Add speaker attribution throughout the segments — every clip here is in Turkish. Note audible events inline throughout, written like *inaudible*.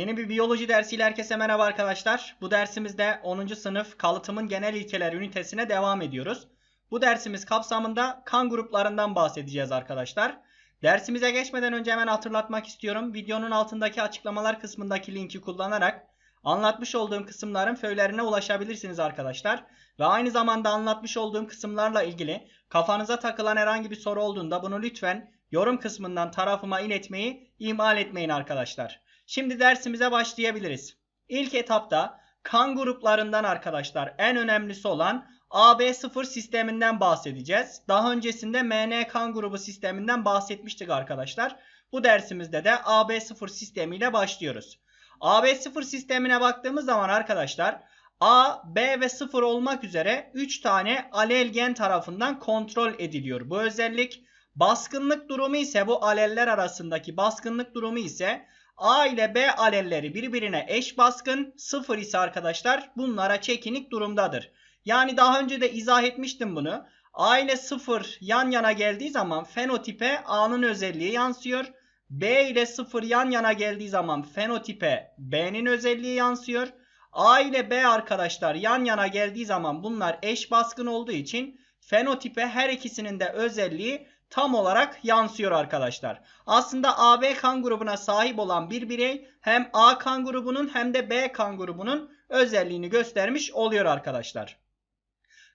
Speaker 1: Yeni bir biyoloji dersiyle herkese merhaba arkadaşlar. Bu dersimizde 10. sınıf kalıtımın genel ilkeler ünitesine devam ediyoruz. Bu dersimiz kapsamında kan gruplarından bahsedeceğiz arkadaşlar. Dersimize geçmeden önce hemen hatırlatmak istiyorum. Videonun altındaki açıklamalar kısmındaki linki kullanarak anlatmış olduğum kısımların föylerine ulaşabilirsiniz arkadaşlar. Ve aynı zamanda anlatmış olduğum kısımlarla ilgili kafanıza takılan herhangi bir soru olduğunda bunu lütfen yorum kısmından tarafıma iletmeyi ihmal etmeyin arkadaşlar. Şimdi dersimize başlayabiliriz. İlk etapta kan gruplarından arkadaşlar en önemlisi olan AB0 sisteminden bahsedeceğiz. Daha öncesinde MN kan grubu sisteminden bahsetmiştik arkadaşlar. Bu dersimizde de AB0 sistemiyle başlıyoruz. AB0 sistemine baktığımız zaman arkadaşlar A, B ve 0 olmak üzere 3 tane alel gen tarafından kontrol ediliyor. Bu özellik baskınlık durumu ise bu aleller arasındaki baskınlık durumu ise A ile B alelleri birbirine eş baskın, 0 ise arkadaşlar bunlara çekinik durumdadır. Yani daha önce de izah etmiştim bunu. A ile 0 yan yana geldiği zaman fenotipe A'nın özelliği yansıyor. B ile 0 yan yana geldiği zaman fenotipe B'nin özelliği yansıyor. A ile B arkadaşlar yan yana geldiği zaman bunlar eş baskın olduğu için fenotipe her ikisinin de özelliği tam olarak yansıyor arkadaşlar. Aslında AB kan grubuna sahip olan bir birey hem A kan grubunun hem de B kan grubunun özelliğini göstermiş oluyor arkadaşlar.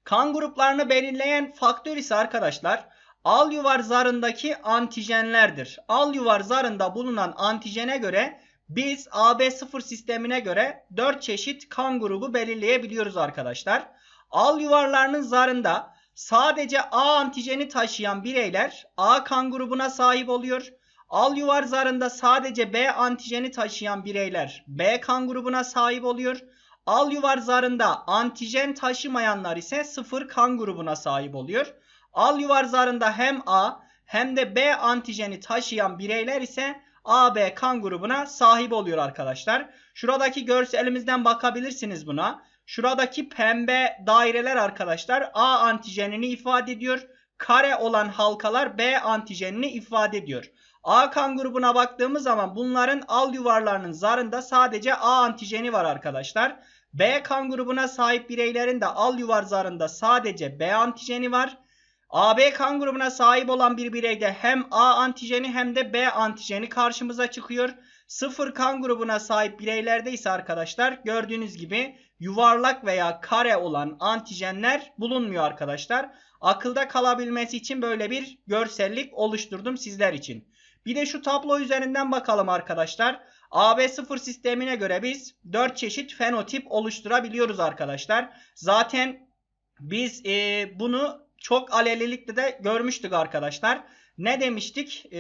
Speaker 1: Kan gruplarını belirleyen faktör ise arkadaşlar al yuvar zarındaki antijenlerdir. Al yuvar zarında bulunan antijene göre biz AB0 sistemine göre 4 çeşit kan grubu belirleyebiliyoruz arkadaşlar. Al yuvarlarının zarında sadece A antijeni taşıyan bireyler A kan grubuna sahip oluyor. Al yuvar zarında sadece B antijeni taşıyan bireyler B kan grubuna sahip oluyor. Al yuvar zarında antijen taşımayanlar ise sıfır kan grubuna sahip oluyor. Al yuvar zarında hem A hem de B antijeni taşıyan bireyler ise AB kan grubuna sahip oluyor arkadaşlar. Şuradaki görselimizden bakabilirsiniz buna. Şuradaki pembe daireler arkadaşlar A antijenini ifade ediyor. Kare olan halkalar B antijenini ifade ediyor. A kan grubuna baktığımız zaman bunların al yuvarlarının zarında sadece A antijeni var arkadaşlar. B kan grubuna sahip bireylerin de al yuvar zarında sadece B antijeni var. AB kan grubuna sahip olan bir bireyde hem A antijeni hem de B antijeni karşımıza çıkıyor. Sıfır kan grubuna sahip bireylerde ise arkadaşlar gördüğünüz gibi yuvarlak veya kare olan antijenler bulunmuyor arkadaşlar. Akılda kalabilmesi için böyle bir görsellik oluşturdum sizler için. Bir de şu tablo üzerinden bakalım arkadaşlar. AB0 sistemine göre biz 4 çeşit fenotip oluşturabiliyoruz arkadaşlar. Zaten biz e, bunu çok alelilikle de görmüştük arkadaşlar. Ne demiştik? E,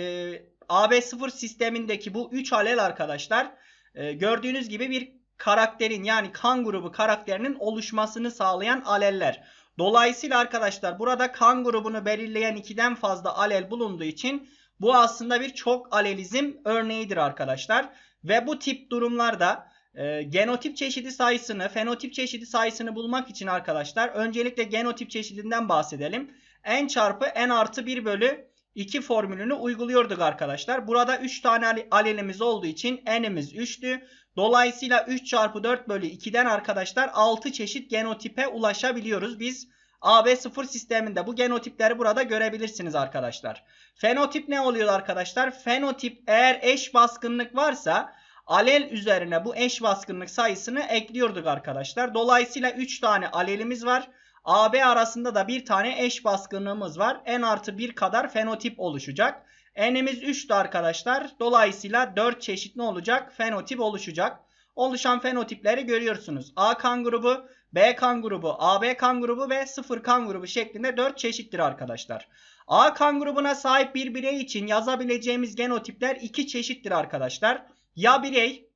Speaker 1: AB0 sistemindeki bu 3 alel arkadaşlar e, gördüğünüz gibi bir karakterin yani kan grubu karakterinin oluşmasını sağlayan aleller. Dolayısıyla arkadaşlar burada kan grubunu belirleyen ikiden fazla alel bulunduğu için bu aslında bir çok alelizm örneğidir arkadaşlar. Ve bu tip durumlarda e, genotip çeşidi sayısını, fenotip çeşidi sayısını bulmak için arkadaşlar öncelikle genotip çeşidinden bahsedelim. N çarpı N artı 1 bölü 2 formülünü uyguluyorduk arkadaşlar. Burada 3 tane alelimiz olduğu için N'imiz 3'tü. Dolayısıyla 3 çarpı 4 bölü 2'den arkadaşlar 6 çeşit genotipe ulaşabiliyoruz. Biz AB0 sisteminde bu genotipleri burada görebilirsiniz arkadaşlar. Fenotip ne oluyor arkadaşlar? Fenotip eğer eş baskınlık varsa alel üzerine bu eş baskınlık sayısını ekliyorduk arkadaşlar. Dolayısıyla 3 tane alelimiz var. AB arasında da bir tane eş baskınlığımız var. N artı 1 kadar fenotip oluşacak. N'imiz 3'tü arkadaşlar. Dolayısıyla 4 çeşit ne olacak? Fenotip oluşacak. Oluşan fenotipleri görüyorsunuz. A kan grubu, B kan grubu, AB kan grubu ve 0 kan grubu şeklinde 4 çeşittir arkadaşlar. A kan grubuna sahip bir birey için yazabileceğimiz genotipler 2 çeşittir arkadaşlar. Ya birey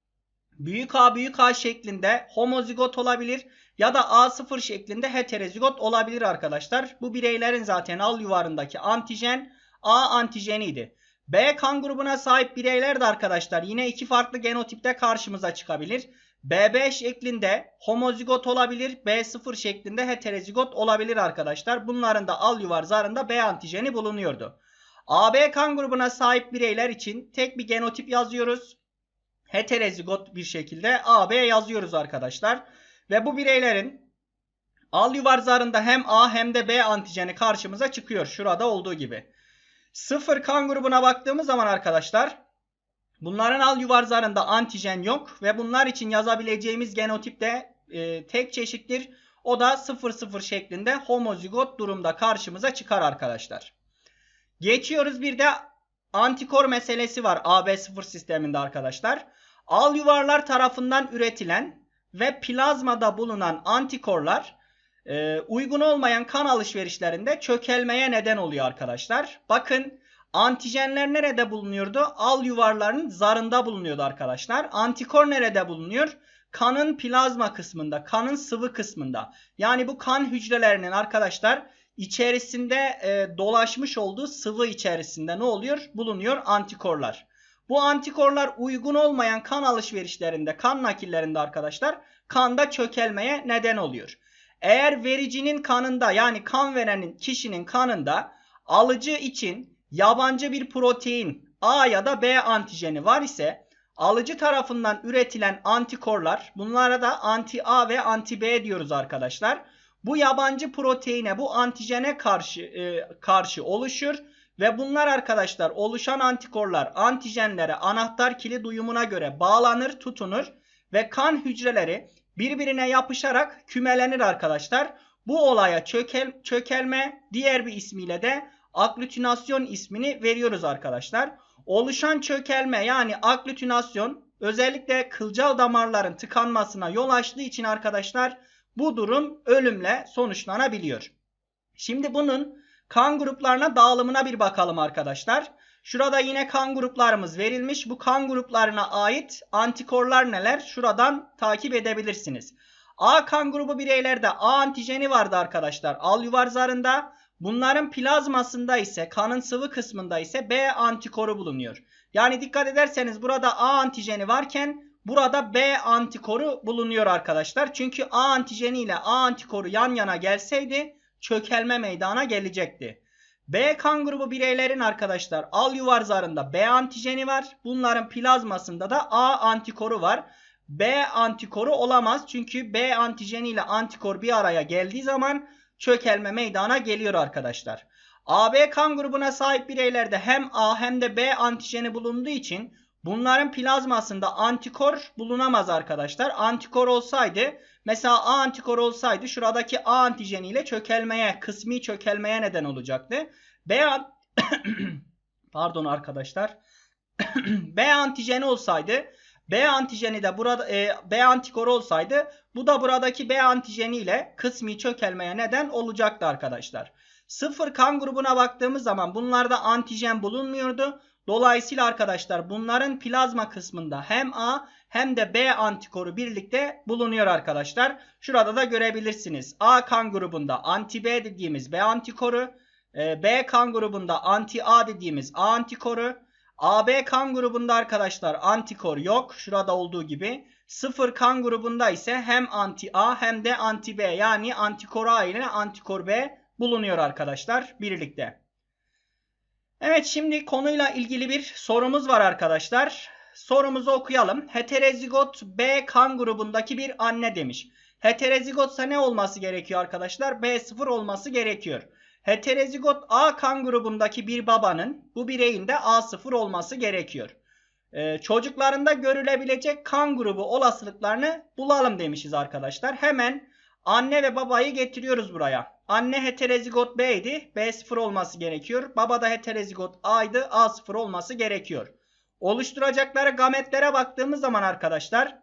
Speaker 1: büyük A büyük A şeklinde homozigot olabilir ya da A0 şeklinde heterozigot olabilir arkadaşlar. Bu bireylerin zaten al yuvarındaki antijen A antijeniydi. B kan grubuna sahip bireyler de arkadaşlar yine iki farklı genotipte karşımıza çıkabilir. B5 şeklinde homozigot olabilir. B0 şeklinde heterozigot olabilir arkadaşlar. Bunların da al yuvar zarında B antijeni bulunuyordu. AB kan grubuna sahip bireyler için tek bir genotip yazıyoruz. heterozigot bir şekilde AB yazıyoruz arkadaşlar. Ve bu bireylerin al yuvar zarında hem A hem de B antijeni karşımıza çıkıyor. Şurada olduğu gibi. Sıfır kan grubuna baktığımız zaman arkadaşlar bunların al yuvar zarında antijen yok ve bunlar için yazabileceğimiz genotip de e, tek çeşittir. O da 0-0 şeklinde homozigot durumda karşımıza çıkar arkadaşlar. Geçiyoruz bir de antikor meselesi var AB0 sisteminde arkadaşlar. Al yuvarlar tarafından üretilen ve plazmada bulunan antikorlar e, uygun olmayan kan alışverişlerinde çökelmeye neden oluyor arkadaşlar. Bakın antijenler nerede bulunuyordu? Al yuvarların zarında bulunuyordu arkadaşlar. Antikor nerede bulunuyor? Kanın plazma kısmında, kanın sıvı kısmında. Yani bu kan hücrelerinin arkadaşlar içerisinde e, dolaşmış olduğu sıvı içerisinde ne oluyor? Bulunuyor antikorlar. Bu antikorlar uygun olmayan kan alışverişlerinde, kan nakillerinde arkadaşlar kanda çökelmeye neden oluyor. Eğer vericinin kanında yani kan verenin kişinin kanında alıcı için yabancı bir protein A ya da B antijeni var ise alıcı tarafından üretilen antikorlar bunlara da anti A ve anti B diyoruz arkadaşlar. Bu yabancı proteine bu antijene karşı e, karşı oluşur ve bunlar arkadaşlar oluşan antikorlar antijenlere anahtar kilit uyumuna göre bağlanır, tutunur ve kan hücreleri birbirine yapışarak kümelenir arkadaşlar. Bu olaya çökel, çökelme diğer bir ismiyle de aglütinasyon ismini veriyoruz arkadaşlar. Oluşan çökelme yani aglütinasyon özellikle kılcal damarların tıkanmasına yol açtığı için arkadaşlar bu durum ölümle sonuçlanabiliyor. Şimdi bunun kan gruplarına dağılımına bir bakalım arkadaşlar. Şurada yine kan gruplarımız verilmiş. Bu kan gruplarına ait antikorlar neler? Şuradan takip edebilirsiniz. A kan grubu bireylerde A antijeni vardı arkadaşlar. Al yuvar zarında. Bunların plazmasında ise kanın sıvı kısmında ise B antikoru bulunuyor. Yani dikkat ederseniz burada A antijeni varken burada B antikoru bulunuyor arkadaşlar. Çünkü A antijeni ile A antikoru yan yana gelseydi çökelme meydana gelecekti. B kan grubu bireylerin arkadaşlar al yuvar zarında B antijeni var. Bunların plazmasında da A antikoru var. B antikoru olamaz. Çünkü B antijeni ile antikor bir araya geldiği zaman çökelme meydana geliyor arkadaşlar. AB kan grubuna sahip bireylerde hem A hem de B antijeni bulunduğu için bunların plazmasında antikor bulunamaz arkadaşlar. Antikor olsaydı mesela A antikor olsaydı şuradaki A antijeniyle çökelmeye, kısmi çökelmeye neden olacaktı. B *coughs* pardon arkadaşlar. *coughs* B antijeni olsaydı B antijeni de burada e, B antikoru olsaydı bu da buradaki B antijeni ile kısmi çökelmeye neden olacaktı arkadaşlar. Sıfır kan grubuna baktığımız zaman bunlarda antijen bulunmuyordu. Dolayısıyla arkadaşlar bunların plazma kısmında hem A hem de B antikoru birlikte bulunuyor arkadaşlar. Şurada da görebilirsiniz. A kan grubunda anti B dediğimiz B antikoru, e, B kan grubunda anti A dediğimiz A antikoru, AB kan grubunda arkadaşlar antikor yok. Şurada olduğu gibi. Sıfır kan grubunda ise hem anti A hem de anti B yani antikor A ile antikor B bulunuyor arkadaşlar birlikte. Evet şimdi konuyla ilgili bir sorumuz var arkadaşlar. Sorumuzu okuyalım. Heterozigot B kan grubundaki bir anne demiş. Heterozigotsa ne olması gerekiyor arkadaşlar? B0 olması gerekiyor. Heterozigot A kan grubundaki bir babanın bu bireyin de A0 olması gerekiyor. Ee, çocuklarında görülebilecek kan grubu olasılıklarını bulalım demişiz arkadaşlar. Hemen anne ve babayı getiriyoruz buraya. Anne heterozigot B idi. B0 olması gerekiyor. Baba da heterozigot A'ydı. A0 olması gerekiyor. Oluşturacakları gametlere baktığımız zaman arkadaşlar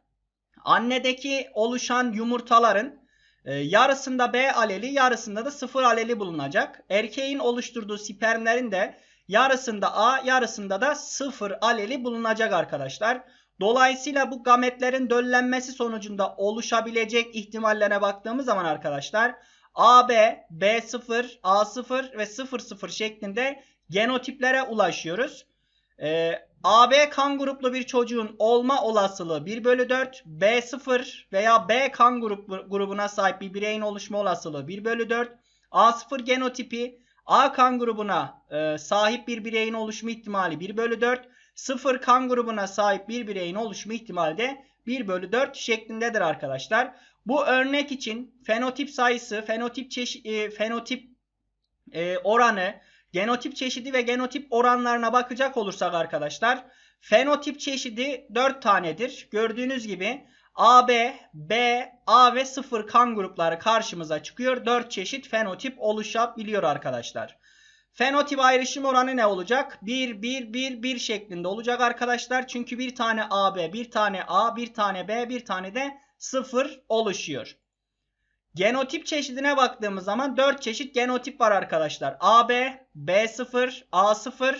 Speaker 1: annedeki oluşan yumurtaların e, yarısında B aleli yarısında da 0 aleli bulunacak. Erkeğin oluşturduğu spermlerin de yarısında A yarısında da 0 aleli bulunacak arkadaşlar. Dolayısıyla bu gametlerin döllenmesi sonucunda oluşabilecek ihtimallere baktığımız zaman arkadaşlar AB, B0, A0 ve 00 şeklinde genotiplere ulaşıyoruz. Ee, AB kan gruplu bir çocuğun olma olasılığı 1 bölü 4. B0 veya B kan grup, grubuna sahip bir bireyin oluşma olasılığı 1 bölü 4. A0 genotipi A kan grubuna e, sahip bir bireyin oluşma ihtimali 1 bölü 4. sıfır kan grubuna sahip bir bireyin oluşma ihtimali de 1 bölü 4 şeklindedir arkadaşlar. Bu örnek için fenotip sayısı, fenotip çeşi, e, fenotip e, oranı, genotip çeşidi ve genotip oranlarına bakacak olursak arkadaşlar fenotip çeşidi 4 tanedir. Gördüğünüz gibi AB, B, A ve 0 kan grupları karşımıza çıkıyor. 4 çeşit fenotip oluşabiliyor arkadaşlar. Fenotip ayrışım oranı ne olacak? 1, 1, 1, 1 şeklinde olacak arkadaşlar. Çünkü bir tane AB, bir tane A, bir tane B, bir tane de 0 oluşuyor. Genotip çeşidine baktığımız zaman 4 çeşit genotip var arkadaşlar. AB, B0, A0,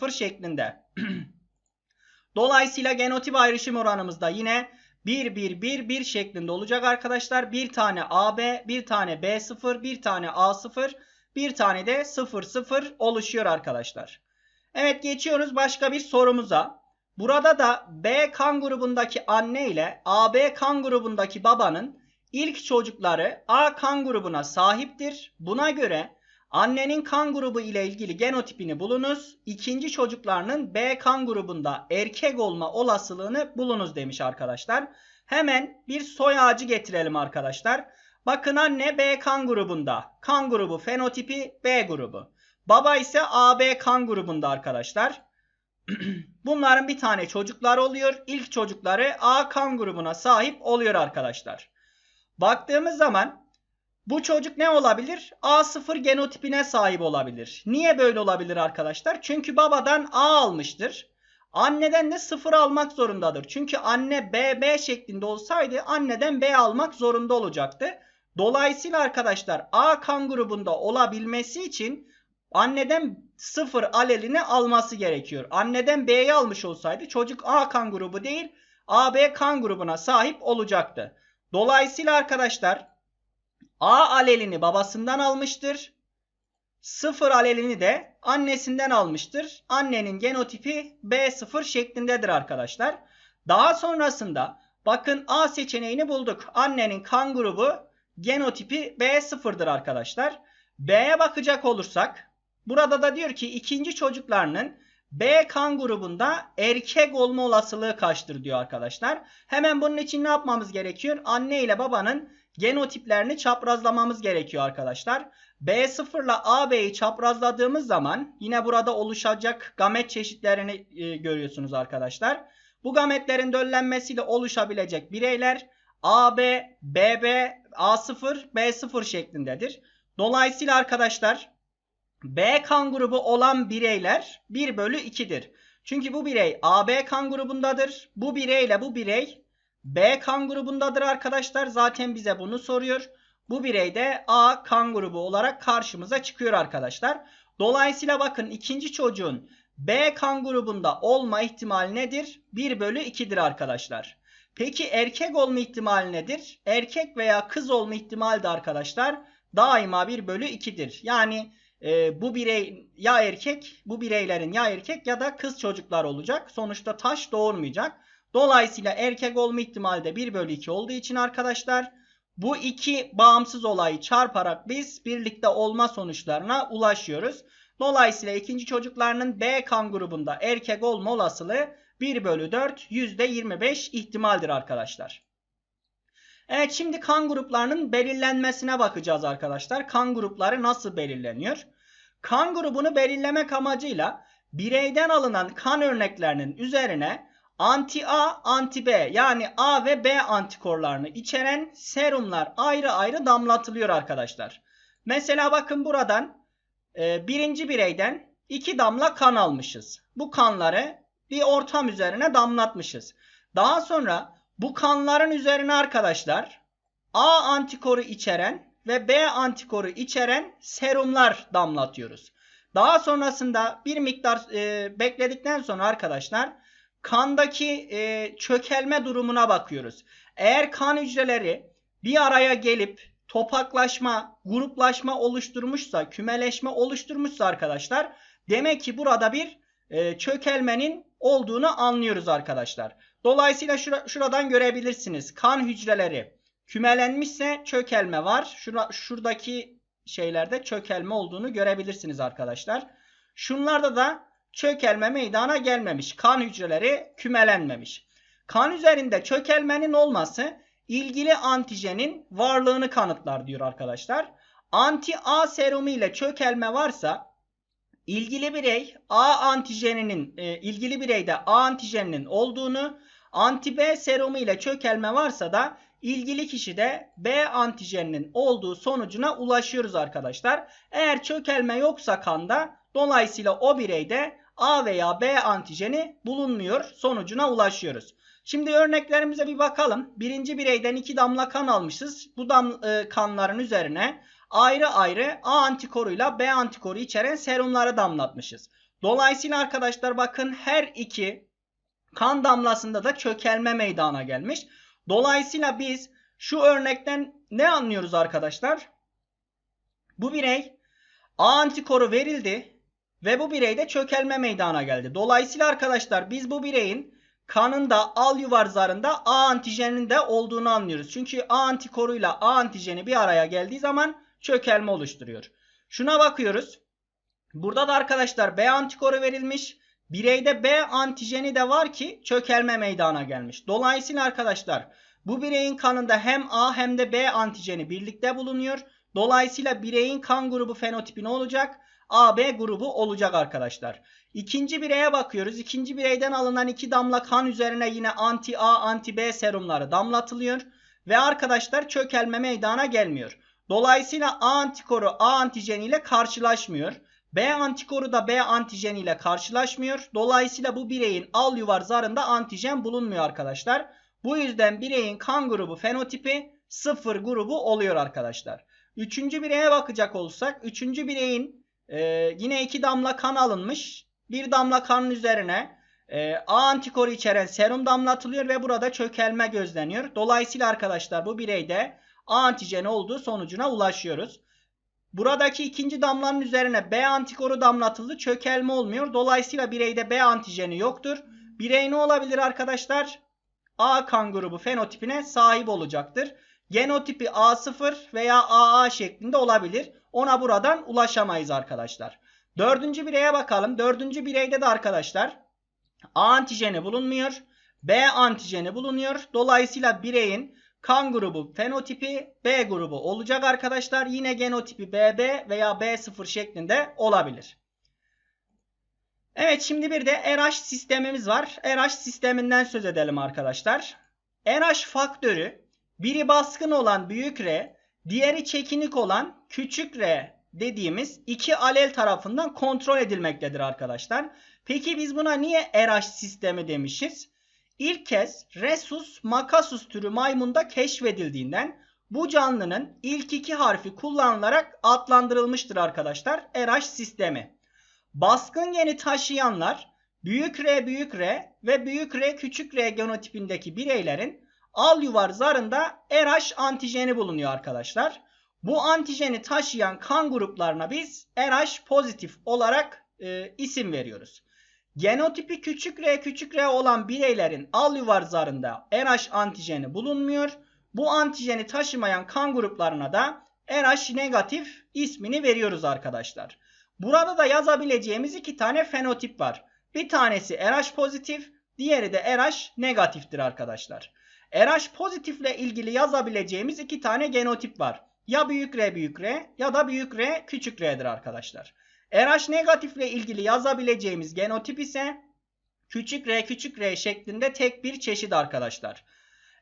Speaker 1: 00 şeklinde. *clears throat* Dolayısıyla genotip ayrışım oranımız da yine 1 1 1 1 şeklinde olacak arkadaşlar. Bir tane AB, bir tane B0, bir tane A0, bir tane de 0 0 oluşuyor arkadaşlar. Evet geçiyoruz başka bir sorumuza. Burada da B kan grubundaki anne ile AB kan grubundaki babanın ilk çocukları A kan grubuna sahiptir. Buna göre annenin kan grubu ile ilgili genotipini bulunuz. İkinci çocuklarının B kan grubunda erkek olma olasılığını bulunuz demiş arkadaşlar. Hemen bir soy ağacı getirelim arkadaşlar. Bakın anne B kan grubunda. Kan grubu fenotipi B grubu. Baba ise AB kan grubunda arkadaşlar. *clears throat* Bunların bir tane çocukları oluyor. İlk çocukları A kan grubuna sahip oluyor arkadaşlar. Baktığımız zaman bu çocuk ne olabilir? A0 genotipine sahip olabilir. Niye böyle olabilir arkadaşlar? Çünkü babadan A almıştır. Anneden de 0 almak zorundadır. Çünkü anne B, B şeklinde olsaydı anneden B almak zorunda olacaktı. Dolayısıyla arkadaşlar A kan grubunda olabilmesi için anneden 0 alelini alması gerekiyor. Anneden B'yi almış olsaydı çocuk A kan grubu değil AB kan grubuna sahip olacaktı. Dolayısıyla arkadaşlar A alelini babasından almıştır. 0 alelini de annesinden almıştır. Annenin genotipi B0 şeklindedir arkadaşlar. Daha sonrasında bakın A seçeneğini bulduk. Annenin kan grubu genotipi B0'dır arkadaşlar. B'ye bakacak olursak burada da diyor ki ikinci çocuklarının B kan grubunda erkek olma olasılığı kaçtır diyor arkadaşlar. Hemen bunun için ne yapmamız gerekiyor? Anne ile babanın genotiplerini çaprazlamamız gerekiyor arkadaşlar. B0 ile AB'yi çaprazladığımız zaman yine burada oluşacak gamet çeşitlerini e, görüyorsunuz arkadaşlar. Bu gametlerin döllenmesiyle oluşabilecek bireyler AB, BB, A0, B0 şeklindedir. Dolayısıyla arkadaşlar B kan grubu olan bireyler 1 bölü 2'dir. Çünkü bu birey AB kan grubundadır. Bu bireyle bu birey B kan grubundadır arkadaşlar. Zaten bize bunu soruyor. Bu birey de A kan grubu olarak karşımıza çıkıyor arkadaşlar. Dolayısıyla bakın ikinci çocuğun B kan grubunda olma ihtimali nedir? 1 bölü 2'dir arkadaşlar. Peki erkek olma ihtimali nedir? Erkek veya kız olma ihtimali de arkadaşlar daima 1 bölü 2'dir. Yani e, bu birey ya erkek bu bireylerin ya erkek ya da kız çocuklar olacak. Sonuçta taş doğurmayacak. Dolayısıyla erkek olma ihtimali de 1 bölü 2 olduğu için arkadaşlar bu iki bağımsız olayı çarparak biz birlikte olma sonuçlarına ulaşıyoruz. Dolayısıyla ikinci çocuklarının B kan grubunda erkek olma olasılığı 1 bölü 4 %25 ihtimaldir arkadaşlar. Evet şimdi kan gruplarının belirlenmesine bakacağız arkadaşlar. Kan grupları nasıl belirleniyor? Kan grubunu belirlemek amacıyla bireyden alınan kan örneklerinin üzerine anti A, anti B yani A ve B antikorlarını içeren serumlar ayrı ayrı damlatılıyor arkadaşlar. Mesela bakın buradan e, birinci bireyden iki damla kan almışız. Bu kanları bir ortam üzerine damlatmışız. Daha sonra bu kanların üzerine arkadaşlar A antikoru içeren ve B antikoru içeren serumlar damlatıyoruz. Daha sonrasında bir miktar e, bekledikten sonra arkadaşlar kandaki e, çökelme durumuna bakıyoruz. Eğer kan hücreleri bir araya gelip topaklaşma, gruplaşma oluşturmuşsa, kümeleşme oluşturmuşsa arkadaşlar demek ki burada bir e, çökelmenin olduğunu anlıyoruz arkadaşlar. Dolayısıyla şura, şuradan görebilirsiniz. Kan hücreleri kümelenmişse çökelme var. Şura, şuradaki şeylerde çökelme olduğunu görebilirsiniz arkadaşlar. Şunlarda da çökelme meydana gelmemiş. Kan hücreleri kümelenmemiş. Kan üzerinde çökelmenin olması ilgili antijenin varlığını kanıtlar diyor arkadaşlar. Anti-A serumu ile çökelme varsa ilgili birey A antijeninin e, ilgili bireyde A antijeninin olduğunu, anti-B serumu ile çökelme varsa da ilgili kişide B antijeninin olduğu sonucuna ulaşıyoruz arkadaşlar. Eğer çökelme yoksa kanda dolayısıyla o bireyde A veya B antijeni bulunmuyor sonucuna ulaşıyoruz. Şimdi örneklerimize bir bakalım. Birinci bireyden iki damla kan almışız. Bu dam, e, kanların üzerine ayrı ayrı A antikoruyla B antikoru içeren serumları damlatmışız. Dolayısıyla arkadaşlar bakın her iki kan damlasında da çökelme meydana gelmiş. Dolayısıyla biz şu örnekten ne anlıyoruz arkadaşlar? Bu birey A antikoru verildi ve bu bireyde çökelme meydana geldi. Dolayısıyla arkadaşlar biz bu bireyin kanında al yuvar zarında A antijeninin de olduğunu anlıyoruz. Çünkü A antikoruyla A antijeni bir araya geldiği zaman çökelme oluşturuyor. Şuna bakıyoruz. Burada da arkadaşlar B antikoru verilmiş. Bireyde B antijeni de var ki çökelme meydana gelmiş. Dolayısıyla arkadaşlar bu bireyin kanında hem A hem de B antijeni birlikte bulunuyor. Dolayısıyla bireyin kan grubu fenotipi ne olacak? AB grubu olacak arkadaşlar. İkinci bireye bakıyoruz. İkinci bireyden alınan iki damla kan üzerine yine anti A anti B serumları damlatılıyor. Ve arkadaşlar çökelme meydana gelmiyor. Dolayısıyla A antikoru A antijeniyle karşılaşmıyor. B antikoru da B antijeniyle karşılaşmıyor. Dolayısıyla bu bireyin al yuvar zarında antijen bulunmuyor arkadaşlar. Bu yüzden bireyin kan grubu fenotipi sıfır grubu oluyor arkadaşlar. Üçüncü bireye bakacak olursak. Üçüncü bireyin e, yine iki damla kan alınmış. Bir damla kanın üzerine e, A antikoru içeren serum damlatılıyor ve burada çökelme gözleniyor. Dolayısıyla arkadaşlar bu bireyde A antijeni olduğu sonucuna ulaşıyoruz. Buradaki ikinci damlanın üzerine B antikoru damlatıldı. Çökelme olmuyor. Dolayısıyla bireyde B antijeni yoktur. Birey ne olabilir arkadaşlar? A kan grubu fenotipine sahip olacaktır. Genotipi A0 veya AA şeklinde olabilir. Ona buradan ulaşamayız arkadaşlar. Dördüncü bireye bakalım. Dördüncü bireyde de arkadaşlar A antijeni bulunmuyor. B antijeni bulunuyor. Dolayısıyla bireyin kan grubu fenotipi B grubu olacak arkadaşlar. Yine genotipi BB veya B0 şeklinde olabilir. Evet şimdi bir de RH sistemimiz var. RH sisteminden söz edelim arkadaşlar. RH faktörü biri baskın olan büyük R, diğeri çekinik olan küçük R dediğimiz iki alel tarafından kontrol edilmektedir arkadaşlar. Peki biz buna niye RH sistemi demişiz? İlk kez Rhesus macasus türü maymunda keşfedildiğinden bu canlının ilk iki harfi kullanılarak adlandırılmıştır arkadaşlar RH sistemi. Baskın geni taşıyanlar büyük R büyük R ve büyük R küçük R genotipindeki bireylerin al yuvar zarında RH antijeni bulunuyor arkadaşlar. Bu antijeni taşıyan kan gruplarına biz RH pozitif olarak e, isim veriyoruz. Genotipi küçük r küçük r olan bireylerin al yuvar zarında RH antijeni bulunmuyor. Bu antijeni taşımayan kan gruplarına da RH negatif ismini veriyoruz arkadaşlar. Burada da yazabileceğimiz iki tane fenotip var. Bir tanesi RH pozitif, diğeri de RH negatiftir arkadaşlar. RH pozitifle ilgili yazabileceğimiz iki tane genotip var. Ya büyük R büyük R ya da büyük R küçük R'dir arkadaşlar. RH negatifle ilgili yazabileceğimiz genotip ise küçük r küçük r şeklinde tek bir çeşit arkadaşlar.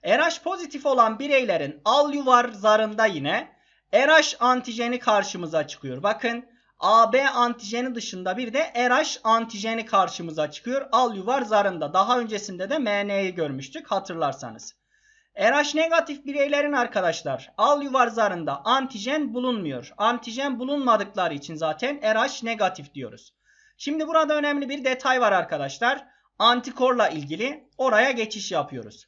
Speaker 1: RH pozitif olan bireylerin al yuvar zarında yine RH antijeni karşımıza çıkıyor. Bakın AB antijeni dışında bir de RH antijeni karşımıza çıkıyor. Al yuvar zarında. Daha öncesinde de MN'yi görmüştük hatırlarsanız. RH negatif bireylerin arkadaşlar al yuvar zarında antijen bulunmuyor. Antijen bulunmadıkları için zaten RH negatif diyoruz. Şimdi burada önemli bir detay var arkadaşlar. Antikorla ilgili oraya geçiş yapıyoruz.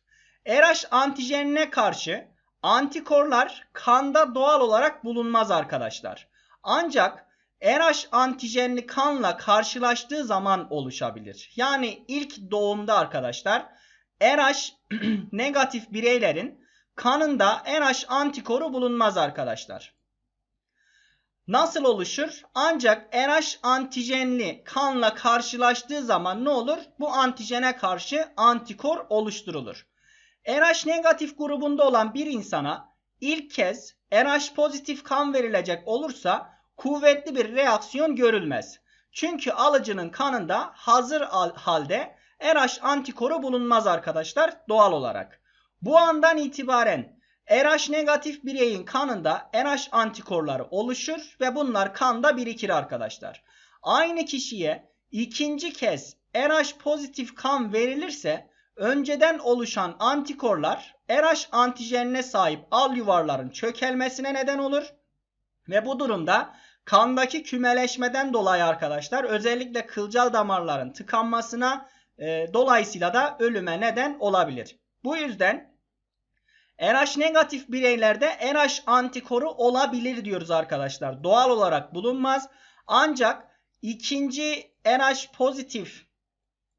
Speaker 1: RH antijenine karşı antikorlar kanda doğal olarak bulunmaz arkadaşlar. Ancak RH antijenli kanla karşılaştığı zaman oluşabilir. Yani ilk doğumda arkadaşlar RH *clears throat* negatif bireylerin kanında RH antikoru bulunmaz arkadaşlar. Nasıl oluşur? Ancak RH antijenli kanla karşılaştığı zaman ne olur? Bu antijene karşı antikor oluşturulur. RH negatif grubunda olan bir insana ilk kez RH pozitif kan verilecek olursa kuvvetli bir reaksiyon görülmez. Çünkü alıcının kanında hazır halde RH antikoru bulunmaz arkadaşlar doğal olarak. Bu andan itibaren RH negatif bireyin kanında RH antikorları oluşur ve bunlar kanda birikir arkadaşlar. Aynı kişiye ikinci kez RH pozitif kan verilirse önceden oluşan antikorlar RH antijenine sahip al yuvarların çökelmesine neden olur. Ve bu durumda kandaki kümeleşmeden dolayı arkadaşlar özellikle kılcal damarların tıkanmasına e, dolayısıyla da ölüme neden olabilir. Bu yüzden RH negatif bireylerde RH antikoru olabilir diyoruz arkadaşlar. Doğal olarak bulunmaz. Ancak ikinci RH pozitif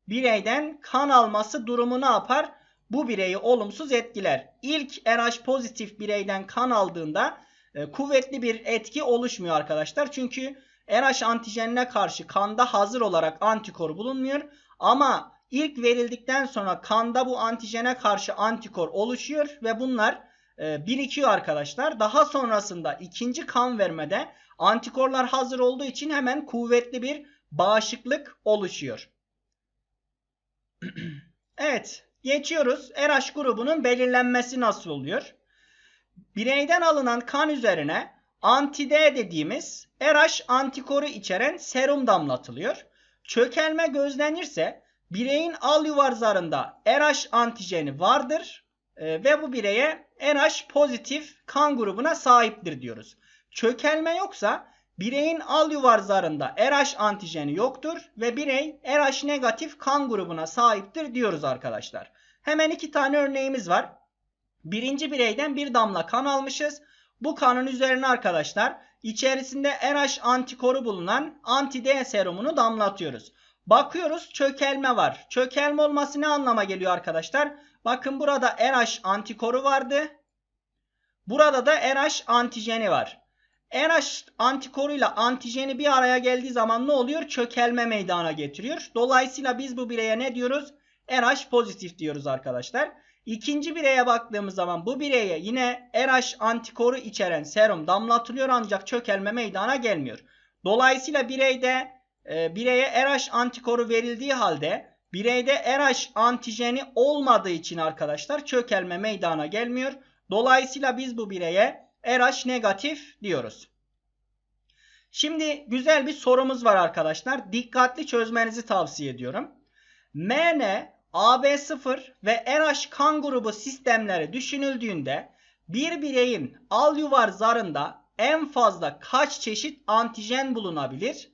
Speaker 1: bireyden kan alması durumu ne yapar? Bu bireyi olumsuz etkiler. İlk RH pozitif bireyden kan aldığında e, kuvvetli bir etki oluşmuyor arkadaşlar. Çünkü RH antijenine karşı kanda hazır olarak antikor bulunmuyor. Ama ilk verildikten sonra kanda bu antijene karşı antikor oluşuyor ve bunlar e, birikiyor arkadaşlar. Daha sonrasında ikinci kan vermede antikorlar hazır olduğu için hemen kuvvetli bir bağışıklık oluşuyor. *clears throat* evet geçiyoruz. RH grubunun belirlenmesi nasıl oluyor? Bireyden alınan kan üzerine anti-D dediğimiz RH antikoru içeren serum damlatılıyor. Çökelme gözlenirse bireyin al yuvar zarında RH antijeni vardır e, ve bu bireye RH pozitif kan grubuna sahiptir diyoruz. Çökelme yoksa bireyin al yuvar zarında RH antijeni yoktur ve birey RH negatif kan grubuna sahiptir diyoruz arkadaşlar. Hemen iki tane örneğimiz var. Birinci bireyden bir damla kan almışız. Bu kanın üzerine arkadaşlar içerisinde RH antikoru bulunan anti-D serumunu damlatıyoruz. Bakıyoruz çökelme var. Çökelme olması ne anlama geliyor arkadaşlar? Bakın burada RH antikoru vardı. Burada da RH antijeni var. RH antikoruyla antijeni bir araya geldiği zaman ne oluyor? Çökelme meydana getiriyor. Dolayısıyla biz bu bireye ne diyoruz? RH pozitif diyoruz arkadaşlar. İkinci bireye baktığımız zaman bu bireye yine RH antikoru içeren serum damlatılıyor ancak çökelme meydana gelmiyor. Dolayısıyla bireyde e, bireye RH antikoru verildiği halde bireyde RH antijeni olmadığı için arkadaşlar çökelme meydana gelmiyor. Dolayısıyla biz bu bireye RH negatif diyoruz. Şimdi güzel bir sorumuz var arkadaşlar. Dikkatli çözmenizi tavsiye ediyorum. MN AB0 ve RH kan grubu sistemleri düşünüldüğünde bir bireyin al yuvar zarında en fazla kaç çeşit antijen bulunabilir?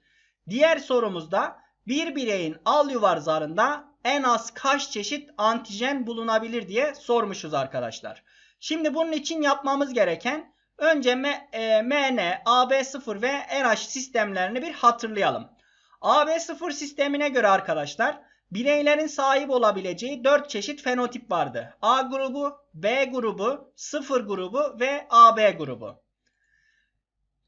Speaker 1: Diğer sorumuzda bir bireyin al yuvar zarında en az kaç çeşit antijen bulunabilir diye sormuşuz arkadaşlar. Şimdi bunun için yapmamız gereken önce MN, AB0 ve RH sistemlerini bir hatırlayalım. AB0 sistemine göre arkadaşlar Bireylerin sahip olabileceği 4 çeşit fenotip vardı. A grubu, B grubu, 0 grubu ve AB grubu.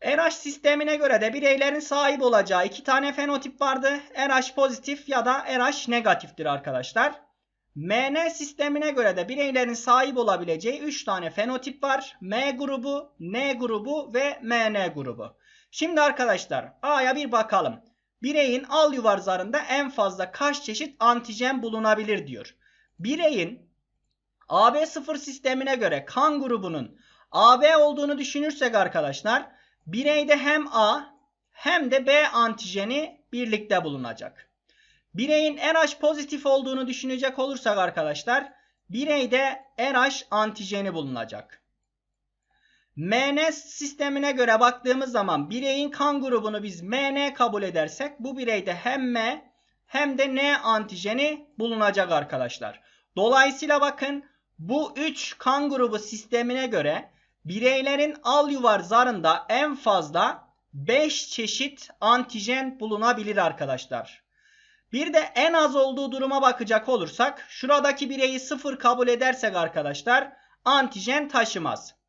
Speaker 1: RH sistemine göre de bireylerin sahip olacağı iki tane fenotip vardı. RH pozitif ya da RH negatiftir arkadaşlar. MN sistemine göre de bireylerin sahip olabileceği 3 tane fenotip var. M grubu, N grubu ve MN grubu. Şimdi arkadaşlar A'ya bir bakalım bireyin al yuvar zarında en fazla kaç çeşit antijen bulunabilir diyor. Bireyin AB0 sistemine göre kan grubunun AB olduğunu düşünürsek arkadaşlar bireyde hem A hem de B antijeni birlikte bulunacak. Bireyin RH pozitif olduğunu düşünecek olursak arkadaşlar bireyde RH antijeni bulunacak. MN sistemine göre baktığımız zaman bireyin kan grubunu biz MN kabul edersek bu bireyde hem M hem de N antijeni bulunacak arkadaşlar. Dolayısıyla bakın bu 3 kan grubu sistemine göre bireylerin al yuvar zarında en fazla 5 çeşit antijen bulunabilir arkadaşlar. Bir de en az olduğu duruma bakacak olursak şuradaki bireyi 0 kabul edersek arkadaşlar antijen taşımaz.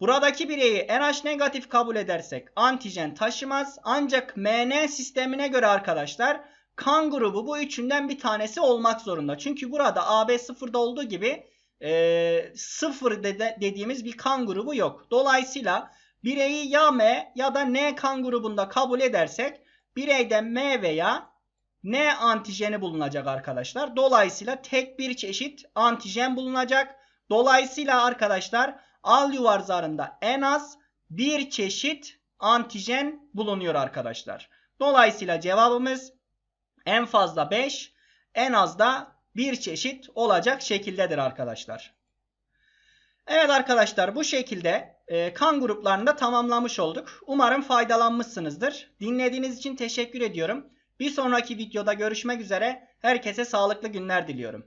Speaker 1: Buradaki bireyi NH negatif kabul edersek antijen taşımaz. Ancak MN sistemine göre arkadaşlar kan grubu bu üçünden bir tanesi olmak zorunda. Çünkü burada AB sıfırda olduğu gibi e, sıfır de, dediğimiz bir kan grubu yok. Dolayısıyla bireyi ya M ya da N kan grubunda kabul edersek bireyde M veya N antijeni bulunacak arkadaşlar. Dolayısıyla tek bir çeşit antijen bulunacak. Dolayısıyla arkadaşlar al yuvar zarında en az bir çeşit antijen bulunuyor arkadaşlar. Dolayısıyla cevabımız en fazla 5 en az da bir çeşit olacak şekildedir arkadaşlar. Evet arkadaşlar bu şekilde e, kan gruplarını da tamamlamış olduk. Umarım faydalanmışsınızdır. Dinlediğiniz için teşekkür ediyorum. Bir sonraki videoda görüşmek üzere. Herkese sağlıklı günler diliyorum.